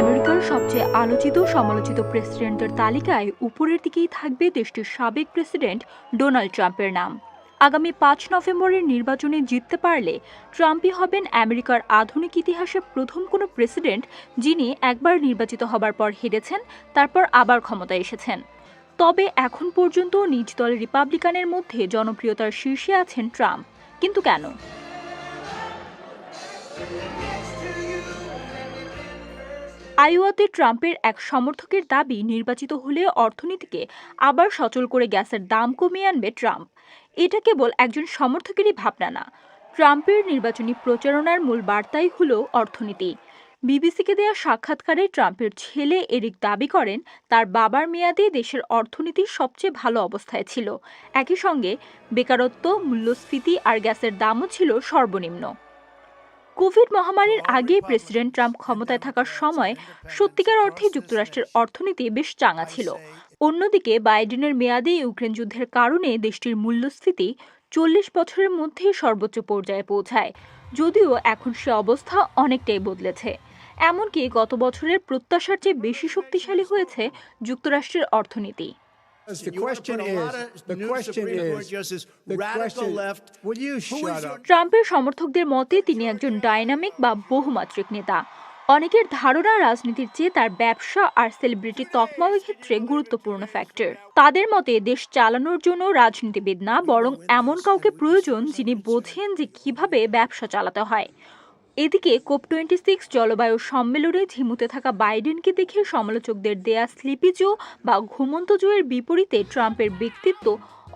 আমেরিকার সবচেয়ে আলোচিত সমালোচিত প্রেসিডেন্টের তালিকায় উপরের দিকেই থাকবে দেশটির সাবেক প্রেসিডেন্ট ডোনাল্ড ট্রাম্পের নাম। আগামী পাঁচ নভেম্বরের নির্বাচনে জিততে পারলে ট্রাম্পই হবেন আমেরিকার আধুনিক ইতিহাসে প্রথম কোনো প্রেসিডেন্ট যিনি একবার নির্বাচিত হবার পর হেরেছেন, তারপর আবার ক্ষমতায় এসেছেন। তবে এখন পর্যন্ত নিজ দল রিপাবলিকানের মধ্যে জনপ্রিয়তার শীর্ষে আছেন ট্রাম্প। কিন্তু কেন? আইওয়াতে ট্রাম্পের এক সমর্থকের দাবি, নির্বাচিত হলে অর্থনীতিকে আবার সচল করে গ্যাসের দাম কমিয়ে আনবে ট্রাম্প। এটা কেবল একজন সমর্থকেরই ভাবনা না। ট্রাম্পের নির্বাচনী প্রচারণার মূল বার্তাই হল অর্থনীতি। বিবিসিকে দেওয়া সাক্ষাৎকারে ট্রাম্পের ছেলে এরিক দাবি করেন, তার বাবার মেয়াদে দেশের অর্থনীতি সবচেয়ে ভালো অবস্থায় ছিল। একই সঙ্গে বেকারত্ব, মূল্যস্ফীতি আর গ্যাসের দামও ছিল সর্বনিম্ন। কোভিড মহামারীর আগে প্রেসিডেন্ট ট্রাম্প ক্ষমতায় থাকার সময় সত্যিকার অর্থে যুক্তরাষ্ট্রের অর্থনীতি বেশ চাঙা ছিল। অন্যদিকে বাইডেনের মেয়াদে ইউক্রেন যুদ্ধের কারণে দেশটির মূল্যস্ফীতি চল্লিশ বছরের মধ্যে সর্বোচ্চ পর্যায়ে পৌঁছায়, যদিও এখন সে অবস্থা অনেকটাই বদলেছে। এমনকি গত বছরের প্রত্যাশার চেয়ে বেশি শক্তিশালী হয়েছে যুক্তরাষ্ট্রের অর্থনীতি। The question is, the question is, the question, left. will you shut up? ট্রাম্পের সমর্থকদের মতে তিনি একজন ডাইনামিক বা বহুমাত্রিক নেতা অনেকের ধারণা রাজনীতির চেয়ে তার ব্যবসা আর সেলিব্রিটি তকমাও ক্ষেত্রে গুরুত্বপূর্ণ ফ্যাক্টর তাদের মতে দেশ চালানোর জন্য রাজনীতিবিদ না বরং এমন কাউকে প্রয়োজন যিনি বোঝেন যে কীভাবে ব্যবসা চালাতে হয় এদিকে কোপ টোয়েন্টি সিক্স জলবায়ু সম্মেলনে ঝিমুতে থাকা বাইডেনকে দেখে সমালোচকদের দেয়া স্লিপি জো বা ঘুমন্ত জোয়ের বিপরীতে ট্রাম্পের ব্যক্তিত্ব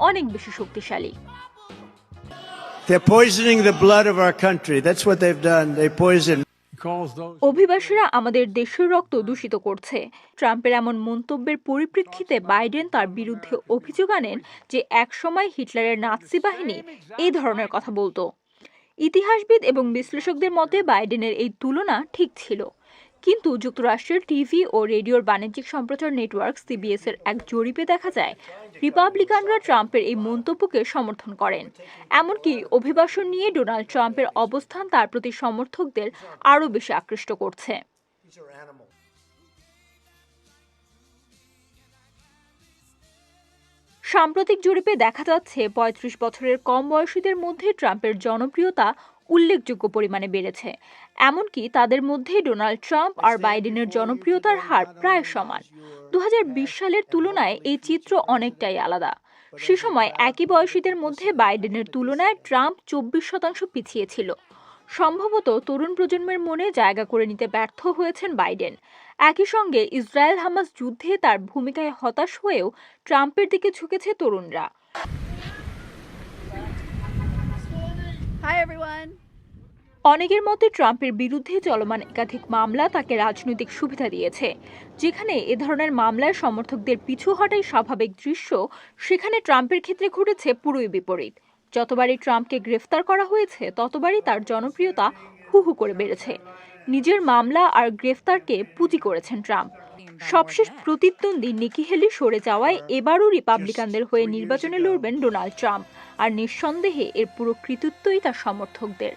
অনেক বেশি শক্তিশালী They're poisoning the blood of our country. That's what they've done. They poison অভিবাসীরা আমাদের দেশের রক্ত দূষিত করছে ট্রাম্পের এমন মন্তব্যের পরিপ্রেক্ষিতে বাইডেন তার বিরুদ্ধে অভিযোগ আনেন যে একসময় হিটলারের নাৎসি বাহিনী এই ধরনের কথা বলতো ইতিহাসবিদ এবং বিশ্লেষকদের মতে বাইডেনের এই তুলনা ঠিক ছিল। কিন্তু যুক্তরাষ্ট্রের টিভি ও রেডিওর বাণিজ্যিক সম্প্রচার নেটওয়ার্ক সিবিএস এর এক জরিপে দেখা যায়, রিপাবলিকানরা ট্রাম্পের এই মন্তব্যকে সমর্থন করেন। এমনকি অভিবাসন নিয়ে ডোনাল্ড ট্রাম্পের অবস্থান তার প্রতি সমর্থকদের আরও বেশি আকৃষ্ট করছে। সাম্প্রতিক জরিপে দেখা যাচ্ছে, পঁয়ত্রিশ বছরের কম বয়সীদের মধ্যে ট্রাম্পের জনপ্রিয়তা উল্লেখযোগ্য পরিমাণে বেড়েছে। এমনকি তাদের মধ্যে ডোনাল্ড ট্রাম্প আর বাইডেনের জনপ্রিয়তার হার প্রায় সমান। দু হাজার বিশ সালের তুলনায় এই চিত্র অনেকটাই আলাদা। সে সময় একই বয়সীদের মধ্যে বাইডেনের তুলনায় ট্রাম্প চব্বিশ শতাংশ পিছিয়ে ছিল। সম্ভবত তরুণ প্রজন্মের মনে জায়গা করে নিতে ব্যর্থ হয়েছেন বাইডেন। একই সঙ্গে ইসরায়েল হামাস যুদ্ধে তার ভূমিকায় হতাশ হয়েও ট্রাম্পের দিকে ঝুঁকেছে তরুণরা। অনেকের মতে ট্রাম্পের বিরুদ্ধে চলমান একাধিক মামলা তাকে রাজনৈতিক সুবিধা দিয়েছে। যেখানে এ ধরনের মামলায় সমর্থকদের পিছু হটাই স্বাভাবিক দৃশ্য সেখানে ট্রাম্পের ক্ষেত্রে ঘটেছে পুরোই বিপরীত। যতবারই ট্রাম্পকে গ্রেফতার করা হয়েছে, ততবারই তার জনপ্রিয়তা হু হু করে বেড়েছে। নিজের মামলা আর গ্রেফতারকে পুঁজি করেছেন ট্রাম্প। সবশেষ প্রতিদ্বন্দ্বী নিকি হেলি সরে যাওয়ায় এবারও রিপাবলিকানদের হয়ে নির্বাচনে লড়বেন ডোনাল্ড ট্রাম্প। আর নিঃসন্দেহে এর পুরো কৃতিত্বই তার সমর্থকদের।